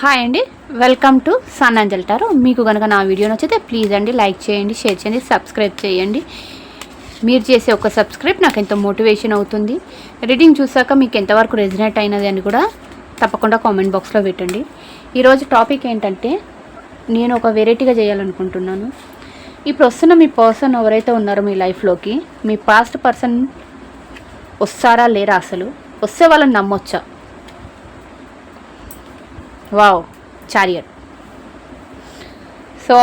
Hi అండి welcome to sun అంజల్ మీకు కనుక నా వీడియో నచ్చితే ప్లీజ్ అండి లైక్ చేయండి షేర్ చేయండి సబ్స్క్రైబ్ చేయండి. మీరు చేసే ఒక సబ్స్క్రైబ్ నాకు ఎంతో మోటివేషన్ అవుతుంది. రీడింగ్ చూసాక మీకు ఎంతవరకు రెజినేట్ అయినది అని కూడా తప్పకుండా కామెంట్ బాక్స్లో పెట్టండి. ఈరోజు టాపిక్ ఏంటంటే నేను ఒక వెరైటీగా చేయాలనుకుంటున్నాను. ఇప్పుడు వస్తున్న మీ పర్సన్ ఎవరైతే ఉన్నారో మీ లైఫ్లోకి మీ పాస్ట్ పర్సన్ వస్తారా లేరా అసలు? వస్తే వాళ్ళని నమ్మొచ్చా? వావ్ చారియట్ సో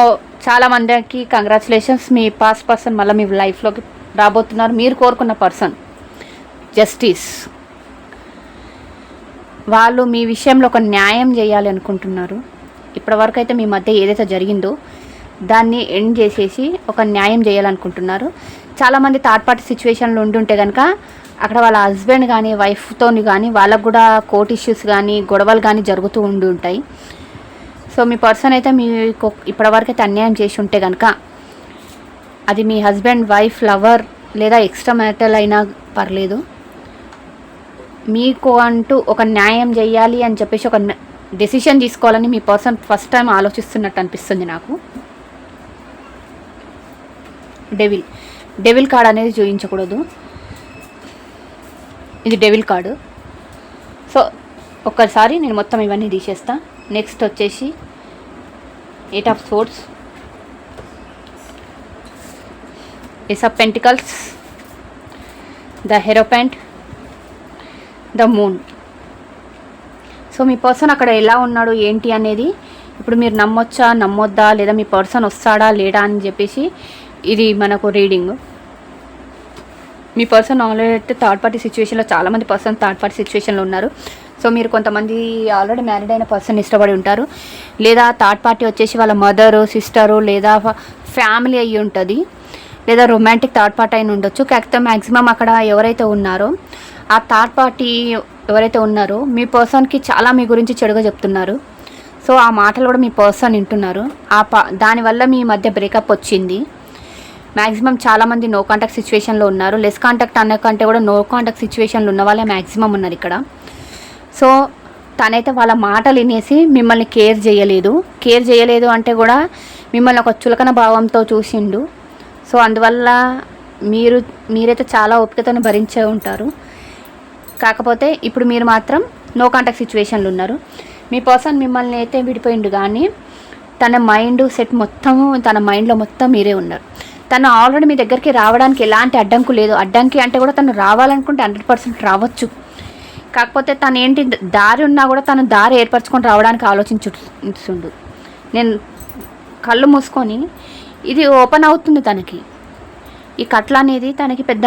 చాలా మందికి కంగ్రాచులేషన్స్ మీ పాస్ పర్సన్ మళ్ళీ మీ లైఫ్లోకి రాబోతున్నారు. మీరు కోరుకున్న పర్సన్ జస్టిస్ వాళ్ళు మీ విషయంలో ఒక న్యాయం చేయాలి అనుకుంటున్నారు. ఇప్పటివరకు అయితే మీ మధ్య ఏదైతే జరిగిందో దాన్ని ఎండ్ చేసేసి ఒక న్యాయం చేయాలనుకుంటున్నారు. చాలామంది థర్డ్ పార్టీ సిచ్యువేషన్లో ఉండి ఉంటే కనుక అక్కడ వాళ్ళ హస్బెండ్ కానీ వైఫ్తో కానీ వాళ్ళకు కూడా కోర్ట్ ఇష్యూస్ కానీ గొడవలు కానీ జరుగుతూ ఉండి ఉంటాయి. సో మీ పర్సన్ అయితే మీకు ఇప్పటివరకైతే అయితే అన్యాయం చేసి ఉంటే కనుక అది మీ హస్బెండ్ వైఫ్ లవర్ లేదా ఎక్స్ట్రా మ్యాటల్ అయినా పర్లేదు. మీకు అంటూ ఒక న్యాయం చేయాలి అని చెప్పేసి ఒక డెసిషన్ తీసుకోవాలని మీ పర్సన్ ఫస్ట్ టైం ఆలోచిస్తున్నట్టు అనిపిస్తుంది నాకు. డెవిల్ డెవిల్ కార్డ్ అనేది చూపించకూడదు ఇది డెవిల్ కార్డు. సో ఒక్కసారి నేను మొత్తం ఇవన్నీ తీసేస్తా. నెక్స్ట్ వచ్చేసి eight of swords ace of pentacles the hierophant the moon so me person అక్కడ ఎలా ఉన్నాడు ఏంటి అనేది ఇప్పుడు మీరు నమ్మొచ్చా నమ్మొద్దా లేదా మీ పర్సన్ వస్తాడా లేడా అని చెప్పేసి ఇది మనకు రీడింగ్ మీ పర్సన్ ఆల్రెడీ థర్డ్ పార్టీ సిచ్యువేషన్లో చాలామంది పర్సన్ థర్డ్ పార్టీ సిచ్యువేషన్లో ఉన్నారు. సో మీరు కొంతమంది ఆల్రెడీ మ్యారీడ్ అయిన పర్సన్ ఇష్టపడి ఉంటారు. లేదా థర్డ్ పార్టీ వచ్చేసి వాళ్ళ మదరు సిస్టరు లేదా ఫ్యామిలీ అయ్యి ఉంటుంది. లేదా రొమాంటిక్ థర్డ్ పార్టీ అయిన ఉండొచ్చు. కాకపోతే మ్యాక్సిమం అక్కడ ఎవరైతే ఉన్నారో ఆ థర్డ్ పార్టీ ఎవరైతే ఉన్నారో మీ పర్సన్కి చాలా మీ గురించి చెడుగా చెప్తున్నారు. సో ఆ మాటలు కూడా మీ పర్సన్ వింటున్నారు. ఆ ప దానివల్ల మీ మధ్య బ్రేకప్ వచ్చింది. మ్యాక్సిమం చాలామంది నో కాంటాక్ట్ సిచ్యువేషన్లో ఉన్నారు. లెస్ కాంటాక్ట్ అన్న కంటే కూడా నో కాంటాక్ట్ సిచ్యువేషన్లో ఉన్న వాళ్ళే మ్యాక్సిమం ఉన్నారు ఇక్కడ. సో తనైతే వాళ్ళ మాటలు వినేసి మిమ్మల్ని కేర్ చేయలేదు. కేర్ చేయలేదు అంటే కూడా మిమ్మల్ని ఒక చులకన భావంతో చూసిండు. సో అందువల్ల మీరు మీరైతే చాలా ఓపికతోనే భరించే ఉంటారు. కాకపోతే ఇప్పుడు మీరు మాత్రం నో కాంటాక్ట్ సిచ్యువేషన్లు ఉన్నారు. మీ పర్సన్ మిమ్మల్ని అయితే విడిపోయిండు కానీ తన మైండ్ సెట్ మొత్తము తన మైండ్లో మొత్తం మీరే ఉన్నారు. తను ఆల్రెడీ మీ దగ్గరికి రావడానికి ఎలాంటి అడ్డంకు లేదు. అడ్డంకి అంటే కూడా తను రావాలనుకుంటే హండ్రెడ్ పర్సెంట్ రావచ్చు. కాకపోతే తను ఏంటి దారి ఉన్నా కూడా తను దారి ఏర్పరచుకొని రావడానికి ఆలోచించుండు నేను కళ్ళు మూసుకొని ఇది ఓపెన్ అవుతుంది తనకి. ఈ కట్ల అనేది తనకి పెద్ద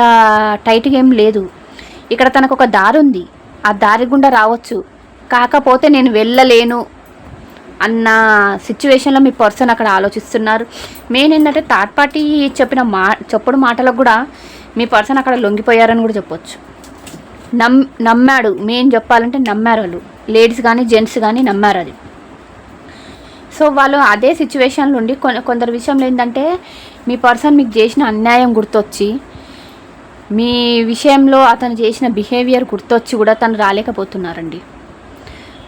టైట్గా ఏం లేదు. ఇక్కడ తనకు ఒక దారి ఉంది. ఆ దారి గుండా రావచ్చు. కాకపోతే నేను వెళ్ళలేను. అన్న సిచ్యువేషన్లో మీ పర్సన్ అక్కడ ఆలోచిస్తున్నారు. మెయిన్ ఏంటంటే థర్డ్ పార్టీ చెప్పిన మా చెప్పుడు మాటలకు కూడా మీ పర్సన్ అక్కడ లొంగిపోయారని కూడా చెప్పొచ్చు. నమ్ నమ్మాడు. మెయిన్ చెప్పాలంటే నమ్మారు వాళ్ళు. లేడీస్ కానీ జెంట్స్ కానీ నమ్మారు అది. సో వాళ్ళు అదే సిచ్యువేషన్లో ఉండి కొందరు విషయంలో ఏంటంటే మీ పర్సన్ మీకు చేసిన అన్యాయం గుర్తొచ్చి మీ విషయంలో అతను చేసిన బిహేవియర్ గుర్తొచ్చి కూడా తను రాలేకపోతున్నారండి.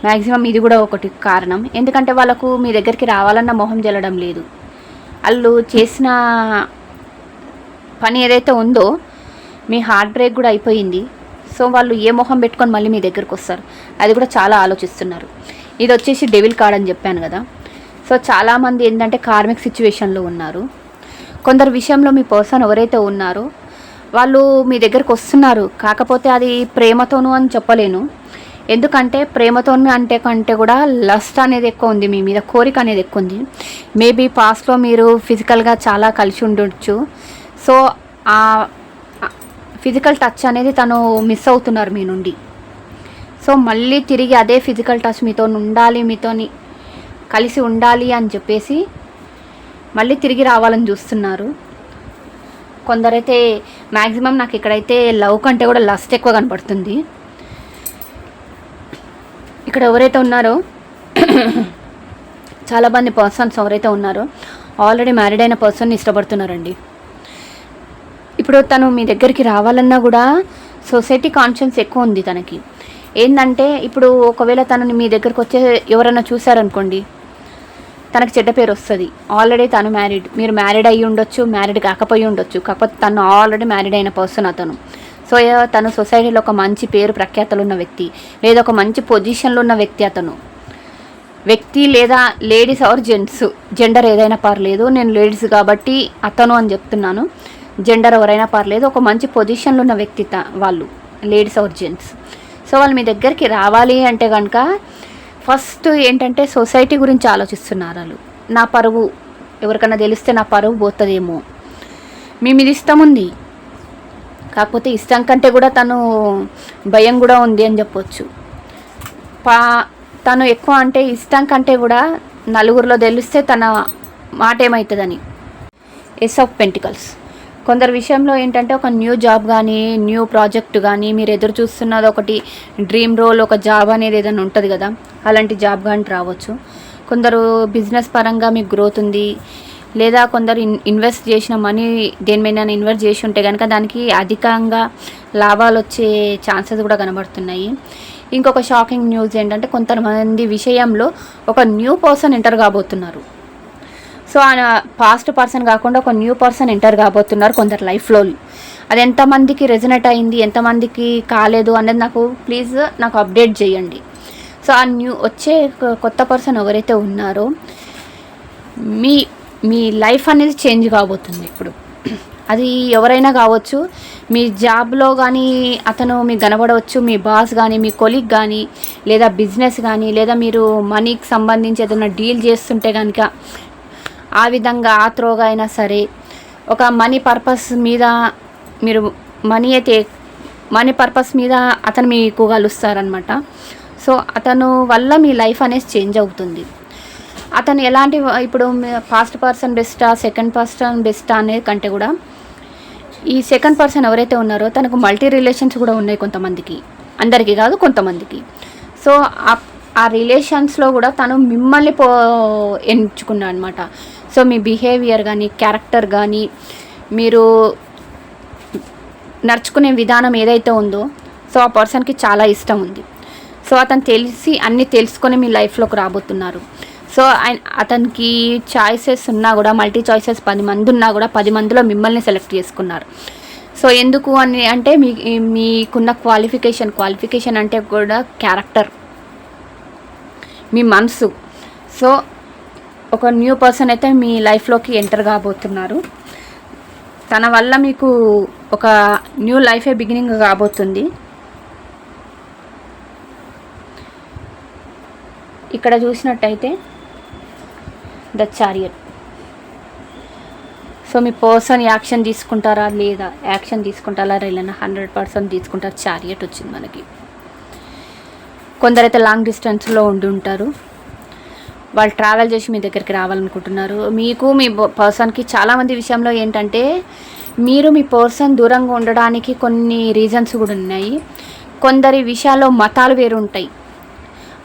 మ్యాక్సిమం ఇది కూడా ఒకటి కారణం. ఎందుకంటే వాళ్ళకు మీ దగ్గరికి రావాలన్న మొహం జల్లడం లేదు. వాళ్ళు చేసిన పని ఏదైతే ఉందో మీ హార్ట్ బ్రేక్ కూడా అయిపోయింది. సో వాళ్ళు ఏ మొహం పెట్టుకొని మళ్ళీ మీ దగ్గరికి వస్తారు. అది కూడా చాలా ఆలోచిస్తున్నారు. ఇది వచ్చేసి డెవిల్ కార్డ్ అని చెప్పాను కదా. సో చాలామంది ఏంటంటే కార్మిక్ సిచ్యువేషన్లో ఉన్నారు. కొందరు విషయంలో మీ పర్సన్ ఎవరైతే ఉన్నారో వాళ్ళు మీ దగ్గరకు వస్తున్నారు. కాకపోతే అది ప్రేమతోను అని చెప్పలేను. ఎందుకంటే ప్రేమతో అంటే కంటే కూడా లస్ట్ అనేది ఎక్కువ ఉంది మీ మీద కోరిక అనేది ఎక్కువ ఉంది. మేబీ పాస్ట్లో మీరు ఫిజికల్గా చాలా కలిసి ఉండొచ్చు. సో ఆ ఫిజికల్ టచ్ అనేది తను మిస్ అవుతున్నారు మీ నుండి. సో మళ్ళీ తిరిగి అదే ఫిజికల్ టచ్ మీతో ఉండాలి మీతోని కలిసి ఉండాలి అని చెప్పేసి మళ్ళీ తిరిగి రావాలని చూస్తున్నారు. కొందరైతే మ్యాక్సిమం నాకు ఇక్కడైతే లవ్ కంటే కూడా లస్ట్ ఎక్కువ కనపడుతుంది ఇక్కడ ఎవరైతే ఉన్నారో చాలామంది పర్సన్స్ ఎవరైతే ఉన్నారో ఆల్రెడీ మ్యారీడ్ అయిన పర్సన్ని ఇష్టపడుతున్నారండి. ఇప్పుడు తను మీ దగ్గరికి రావాలన్నా కూడా సొసైటీ కాన్షియన్స్ ఎక్కువ ఉంది తనకి. ఏంటంటే ఇప్పుడు ఒకవేళ తనని మీ దగ్గరకు వచ్చే ఎవరైనా చూసారనుకోండి తనకు చెడ్డ పేరు వస్తుంది. ఆల్రెడీ తను మ్యారీడ్ మీరు మ్యారీడ్ అయ్యి ఉండొచ్చు మ్యారీడ్ కాకపోయి ఉండొచ్చు కాకపోతే తను ఆల్రెడీ మ్యారీడ్ అయిన పర్సన్ అతను. సో తన తను సొసైటీలో ఒక మంచి పేరు ప్రఖ్యాతలు ఉన్న వ్యక్తి లేదా ఒక మంచి పొజిషన్లో ఉన్న వ్యక్తి అతను. వ్యక్తి లేదా లేడీస్ ఆర్ జెంట్స్. జెండర్ ఏదైనా పర్లేదు నేను లేడీస్ కాబట్టి అతను అని చెప్తున్నాను. జెండర్ ఎవరైనా పర్లేదు ఒక మంచి పొజిషన్లో ఉన్న వ్యక్తి త- వాళ్ళు లేడీస్ ఆర్ జెంట్స్. సో వాళ్ళు మీ దగ్గరికి రావాలి అంటే కనుక ఫస్ట్ ఏంటంటే సొసైటీ గురించి ఆలోచిస్తున్నారు వాళ్ళు. నా పరువు ఎవరికైనా తెలిస్తే నా పరువు పోతుందేమో. మీ మీద ఇష్టం ఉంది. కాకపోతే ఇష్టం కంటే కూడా తను భయం కూడా ఉంది అని చెప్పొచ్చు. పా తను ఎక్కువ అంటే ఇష్టం కంటే కూడా నలుగురిలో తెలిస్తే తన మాట ఏమవుతుందని ఎస్ ఆఫ్ పెంటికల్స్ కొందరు విషయంలో ఏంటంటే ఒక న్యూ జాబ్ కానీ న్యూ ప్రాజెక్ట్ కానీ మీరు ఎదురు చూస్తున్నది ఒకటి డ్రీమ్ రోల్ ఒక జాబ్ అనేది ఏదైనా ఉంటుంది కదా అలాంటి జాబ్ కానీ రావచ్చు. కొందరు బిజినెస్ పరంగా మీకు గ్రోత్ ఉంది లేదా కొందరు ఇన్ ఇన్వెస్ట్ చేసిన మనీ దేని మీద ఇన్వెస్ట్ చేసి ఉంటే కనుక దానికి అధికంగా లాభాలు వచ్చే ఛాన్సెస్ కూడా కనబడుతున్నాయి. ఇంకొక షాకింగ్ న్యూస్ ఏంటంటే కొంతమంది విషయంలో ఒక న్యూ పర్సన్ ఎంటర్ కాబోతున్నారు. సో ఆయన పాస్ట్ పర్సన్ కాకుండా ఒక న్యూ పర్సన్ ఎంటర్ కాబోతున్నారు కొందరు లైఫ్లో అది ఎంతమందికి రెజనేట్ అయింది ఎంతమందికి కాలేదు అనేది నాకు ప్లీజ్ నాకు అప్డేట్ చేయండి. సో ఆ న్యూ వచ్చే కొత్త పర్సన్ ఎవరైతే ఉన్నారో మీ మీ లైఫ్ అనేది చేంజ్ కాబోతుంది ఇప్పుడు. అది ఎవరైనా కావచ్చు మీ జాబ్లో కానీ అతను మీకు కనబడవచ్చు మీ బాస్ కానీ మీ కొలీగ్ కానీ లేదా బిజినెస్ కానీ లేదా మీరు మనీకి సంబంధించి ఏదైనా డీల్ చేస్తుంటే కనుక ఆ విధంగా ఆ త్రోగా అయినా సరే ఒక మనీ పర్పస్ మీద మీరు మనీ అయితే మనీ పర్పస్ మీద అతను మీకు కలుస్తారనమాట సో అతను వల్ల మీ లైఫ్ అనేది చేంజ్ అవుతుంది. అతను ఎలాంటి ఇప్పుడు ఫాస్ట్ పర్సన్ బెస్టా సెకండ్ పర్సన్ బెస్టా అనే కంటే కూడా ఈ సెకండ్ పర్సన్ ఎవరైతే ఉన్నారో తనకు మల్టీ రిలేషన్స్ కూడా ఉన్నాయి కొంతమందికి. అందరికీ కాదు కొంతమందికి. సో ఆ- ఆ రిలేషన్స్లో కూడా తను మిమ్మల్ని పో ఎంచుకున్నాడు అనమాట సో మీ బిహేవియర్ కానీ క్యారెక్టర్ కానీ మీరు నడుచుకునే విధానం ఏదైతే ఉందో సో ఆ పర్సన్కి చాలా ఇష్టం ఉంది. సో అతను తెలిసి అన్నీ తెలుసుకొని మీ లైఫ్లోకి రాబోతున్నారు. సో ఆయన అతనికి చాయిసెస్ ఉన్నా కూడా మల్టీ చాయిసెస్ పది మంది ఉన్నా కూడా పది మందిలో మిమ్మల్ని సెలెక్ట్ చేసుకున్నారు. సో ఎందుకు అని అంటే మీ మీకున్న క్వాలిఫికేషన్ క్వాలిఫికేషన్ అంటే కూడా క్యారెక్టర్ మీ మనసు. సో ఒక న్యూ పర్సన్ అయితే మీ లైఫ్లోకి ఎంటర్ కాబోతున్నారు. తన వల్ల మీకు ఒక న్యూ లైఫే బిగినింగ్ కాబోతుంది. ఇక్కడ చూసినట్టయితే ద చారియట్. సో మీ పర్సన్ యాక్షన్ తీసుకుంటారా లేదా యాక్షన్ తీసుకుంటారా లేదా హండ్రెడ్ పర్సెంట్ తీసుకుంటారు చారియట్ వచ్చింది మనకి. కొందరైతే లాంగ్ డిస్టెన్స్లో ఉండి ఉంటారు. వాళ్ళు ట్రావెల్ చేసి మీ దగ్గరికి రావాలనుకుంటున్నారు. మీకు మీ పర్సన్కి చాలామంది విషయంలో ఏంటంటే మీరు మీ పర్సన్ దూరంగా ఉండడానికి కొన్ని రీజన్స్ కూడా ఉన్నాయి. కొందరి విషయాల్లో మతాలు వేరు ఉంటాయి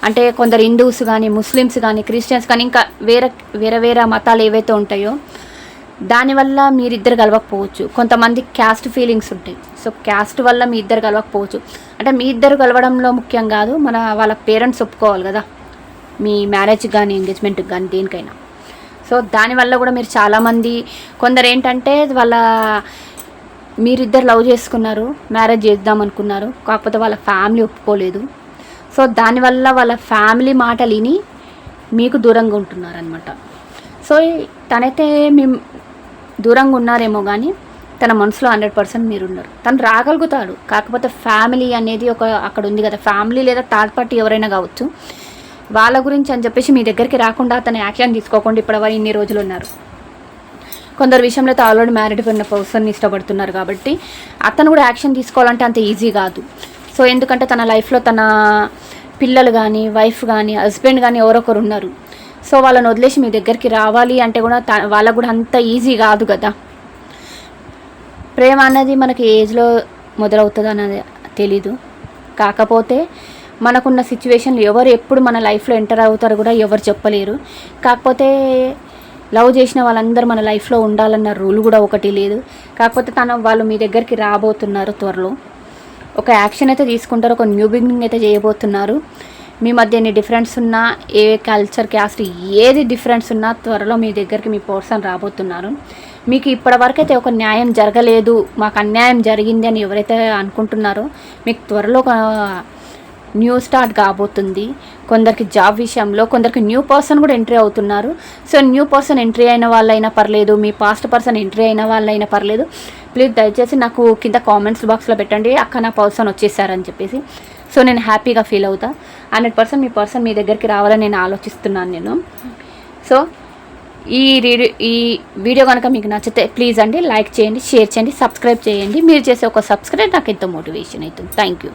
అంటే కొందరు హిందూస్ కానీ ముస్లిమ్స్ కానీ క్రిస్టియన్స్ కానీ ఇంకా వేరే వేరే వేరే మతాలు ఏవైతే ఉంటాయో దానివల్ల మీరిద్దరు కలవకపోవచ్చు. కొంతమంది క్యాస్ట్ ఫీలింగ్స్ ఉంటాయి. సో క్యాస్ట్ వల్ల మీ ఇద్దరు కలవకపోవచ్చు. అంటే మీ ఇద్దరు కలవడంలో ముఖ్యం కాదు మన వాళ్ళ పేరెంట్స్ ఒప్పుకోవాలి కదా. మీ మ్యారేజ్ కానీ ఎంగేజ్మెంట్కి కానీ దేనికైనా. సో దానివల్ల కూడా మీరు చాలామంది కొందరు ఏంటంటే వాళ్ళ మీరిద్దరు లవ్ చేసుకున్నారు మ్యారేజ్ చేద్దాం అనుకున్నారు కాకపోతే వాళ్ళ ఫ్యామిలీ ఒప్పుకోలేదు. సో దానివల్ల వాళ్ళ ఫ్యామిలీ మాట విని మీకు దూరంగా ఉంటున్నారనమాట సో తనైతే మేము దూరంగా ఉన్నారేమో కానీ తన మనసులో హండ్రెడ్ పర్సెంట్ మీరు ఉన్నారు తను రాగలుగుతాడు. కాకపోతే ఫ్యామిలీ అనేది ఒక అక్కడ ఉంది కదా ఫ్యామిలీ లేదా థర్డ్ పార్టీ ఎవరైనా కావచ్చు. వాళ్ళ గురించి అని చెప్పేసి మీ దగ్గరికి రాకుండా అతను యాక్షన్ తీసుకోకుండా ఇప్పటివరకు ఇన్ని రోజులు ఉన్నారు. కొందరు విషయంలో అయితే ఆల్రెడీ మ్యారీడ్ ఉన్న పర్సన్ ఇష్టపడుతున్నారు కాబట్టి అతను కూడా యాక్షన్ తీసుకోవాలంటే అంత ఈజీ కాదు. సో ఎందుకంటే తన లైఫ్లో తన పిల్లలు కానీ వైఫ్ కానీ హస్బెండ్ కానీ ఎవరొకరు ఉన్నారు. సో వాళ్ళని వదిలేసి మీ దగ్గరికి రావాలి అంటే కూడా త- వాళ్ళకు కూడా అంత ఈజీ కాదు కదా. ప్రేమ అనేది మనకి ఏజ్లో మొదలవుతుంది అన్నది తెలీదు. కాకపోతే మనకున్న సిచ్యువేషన్లు ఎవరు ఎప్పుడు మన లైఫ్లో ఎంటర్ అవుతారు కూడా ఎవరు చెప్పలేరు. కాకపోతే లవ్ చేసిన వాళ్ళందరూ మన లైఫ్లో ఉండాలన్న రూల్ కూడా ఒకటి లేదు. కాకపోతే తన వాళ్ళు మీ దగ్గరికి రాబోతున్నారు త్వరలో. ఒక యాక్షన్ అయితే తీసుకుంటారు ఒక న్యూ బిగినింగ్ అయితే చేయబోతున్నారు. మీ మధ్య ఎన్ని డిఫరెన్స్ ఉన్నా ఏ కల్చర్ క్యాస్ట్ ఏది డిఫరెన్స్ ఉన్నా త్వరలో మీ దగ్గరికి మీ పర్సన్ రాబోతున్నారు. మీకు ఇప్పటివరకు అయితే ఒక న్యాయం జరగలేదు మాకు అన్యాయం జరిగింది అని ఎవరైతే అనుకుంటున్నారో మీకు త్వరలో ఒక న్యూ స్టార్ట్ కాబోతుంది. కొందరికి జాబ్ విషయంలో కొందరికి న్యూ పర్సన్ కూడా ఎంట్రీ అవుతున్నారు. సో న్యూ పర్సన్ ఎంట్రీ అయిన వాళ్ళైనా పర్లేదు మీ పాస్ట్ పర్సన్ ఎంట్రీ అయిన వాళ్ళైనా పర్లేదు. ప్లీజ్ దయచేసి నాకు కింద కామెంట్స్ బాక్స్లో పెట్టండి. అక్క నా పర్సన్ వచ్చేసారని చెప్పేసి. సో నేను హ్యాపీగా ఫీల్ అవుతా. హండ్రెడ్ పర్సెంట్ మీ పర్సన్ మీ దగ్గరికి రావాలని నేను ఆలోచిస్తున్నాను నేను. సో ఈ రీడియో ఈ వీడియో కనుక మీకు నచ్చితే ప్లీజ్ అండి లైక్ చేయండి షేర్ చేయండి సబ్స్క్రైబ్ చేయండి. మీరు చేసే ఒక సబ్స్క్రైబ్ నాకు ఎంతో మోటివేషన్ అవుతుంది. Thank you.